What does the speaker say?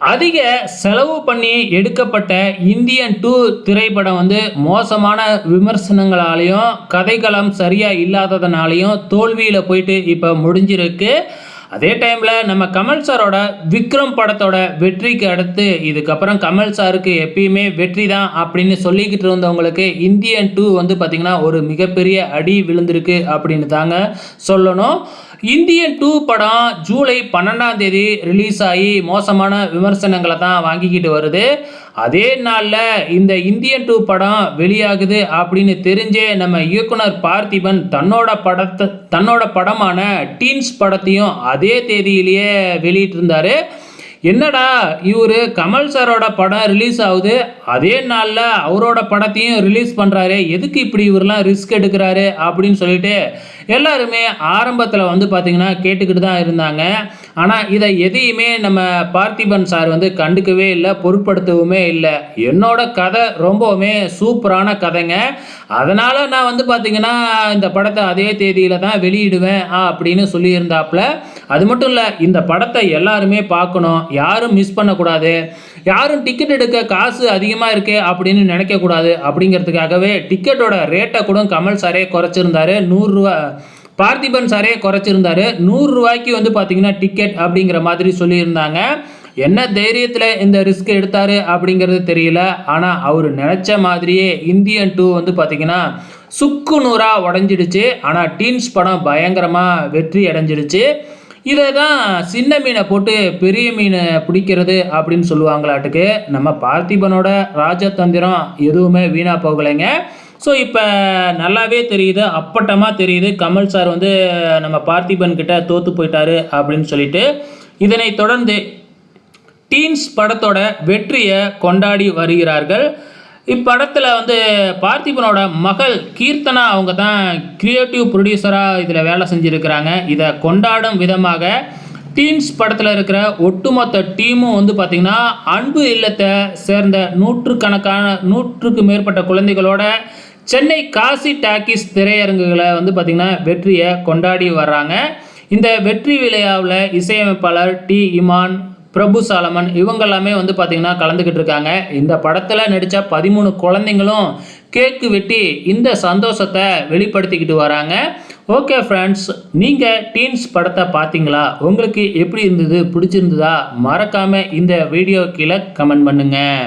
அதிக செலவு பண்ணி எடுக்கப்பட்ட இந்தியன் டூ திரைப்படம் வந்து மோசமான விமர்சனங்களாலையும் கதைக்களம் சரியாக இல்லாததுனாலையும் தோல்வியில் போயிட்டு இப்போ முடிஞ்சிருக்கு. அதே டைமில் நம்ம கமல் சாரோட விக்ரம் படத்தோட வெற்றிக்கு அடுத்து இதுக்கப்புறம் கமல் சாருக்கு எப்பயுமே வெற்றி தான் அப்படின்னு சொல்லிக்கிட்டு இருந்தவங்களுக்கு இந்தியன் டூ வந்து பார்த்திங்கன்னா ஒரு மிகப்பெரிய அடி விழுந்திருக்கு அப்படின்னு தாங்க சொல்லணும். இந்தியன் டூ படம் ஜூலை பன்னெண்டாம் தேதி ரிலீஸ் ஆகி மோசமான விமர்சனங்களை தான் வாங்கிக்கிட்டு வருது. அதே நாளில் இந்த இந்தியன் டூ படம் வெளியாகுது அப்படின்னு தெரிஞ்சே நம்ம இயக்குனர் பார்த்திபன் தன்னோட படத்தை தன்னோட படமான டீன்ஸ் படத்தையும் அதே தேதியிலேயே வெளியிட்டிருந்தாரு. என்னடா இவர் கமல் சாரோட படம் ரிலீஸ் ஆகுது அதே நாளில் அவரோட படத்தையும் ரிலீஸ் பண்ணுறாரு எதுக்கு இப்படி இவரெலாம் ரிஸ்க் எடுக்கிறாரு அப்படின்னு சொல்லிட்டு எல்லாருமே ஆரம்பத்தில் வந்து பார்த்திங்கன்னா கேட்டுக்கிட்டு தான் இருந்தாங்க. ஆனால் இதை எதையுமே நம்ம பார்த்திபன் சார் வந்து கண்டுக்கவே இல்லை பொருட்படுத்தவுமே இல்லை. என்னோட கதை ரொம்பவுமே சூப்பரான கதைங்க. அதனால் நான் வந்து பார்த்திங்கன்னா இந்த படத்தை அதே தேதியில் தான் வெளியிடுவேன் அப்படின்னு சொல்லியிருந்தாப்புல. அது மட்டும் இல்லை இந்த படத்தை எல்லாருமே பார்க்கணும் யாரும் மிஸ் பண்ணக்கூடாது. யாரும் டிக்கெட் எடுக்க காசு அதிகமாக இருக்கே அப்படின்னு நினைக்கக்கூடாது. அப்படிங்கிறதுக்காகவே டிக்கெட்டோட ரேட்டை கூட கமல் சாரே குறைச்சிருந்தாரு. நூறுரூவா பார்த்திபன் சாரே குறைச்சிருந்தாரு. நூறுரூவாய்க்கு வந்து பார்த்தீங்கன்னா டிக்கெட் அப்படிங்கிற மாதிரி சொல்லியிருந்தாங்க. என்ன தைரியத்தில் இந்த ரிஸ்க் எடுத்தார் அப்படிங்கிறது தெரியல. ஆனால் அவர் நினச்ச மாதிரியே இந்தியன் டூ வந்து பார்த்திங்கன்னா சுக்கு நூறாக உடஞ்சிடுச்சு. ஆனால் டீன்ஸ் படம் பயங்கரமாக வெற்றி அடைஞ்சிடுச்சு. இதை தான் சின்ன மீனை போட்டு பெரிய மீனை பிடிக்கிறது அப்படின்னு சொல்லுவாங்களாட்டுக்கு நம்ம பார்த்திபனோட ராஜதந்திரம் எதுவுமே வீணாக போகலைங்க. ஸோ இப்போ நல்லாவே தெரியுது அப்பட்டமாக தெரியுது கமல் சார் வந்து நம்ம பார்த்திபன் கிட்ட தோற்று போயிட்டாரு அப்படின்னு சொல்லிட்டு. இதனை தொடர்ந்து டீன்ஸ் படத்தோட வெற்றியை கொண்டாடி வருகிறார்கள். இப்படத்தில் வந்து பார்த்திபனோட மகள் கீர்த்தனா அவங்க தான் கிரியேட்டிவ் ப்ரொடியூசராக இதில் வேலை செஞ்சுருக்கிறாங்க. இதை கொண்டாடும் விதமாக டீன்ஸ் படத்தில் இருக்கிற ஒட்டுமொத்த டீமும் வந்து பார்த்திங்கன்னா அன்பு இல்லத்தை சேர்ந்த நூற்றுக்கணக்கான நூற்றுக்கு மேற்பட்ட குழந்தைகளோட சென்னை காசி டாக்கிஸ் திரையரங்குகளை வந்து பார்த்திங்கன்னா வெற்றியை கொண்டாடி வர்றாங்க. இந்த வெற்றி விளையாவில் இசையமைப்பாளர் டி. இமான் பிரபு சாலமன் இவங்க எல்லாமே வந்து பார்த்திங்கன்னா கலந்துக்கிட்டு இருக்காங்க. இந்த படத்தில் நடித்த பதிமூணு குழந்தைங்களும் கேக்கு வெட்டி இந்த சந்தோஷத்தை வெளிப்படுத்திக்கிட்டு வராங்க. ஓகே ஃப்ரெண்ட்ஸ் நீங்கள் டீன்ஸ் படத்தை பார்த்தீங்களா உங்களுக்கு எப்படி இருந்தது? பிடிச்சிருந்ததா? மறக்காமல் இந்த வீடியோ கீழே கமெண்ட் பண்ணுங்கள்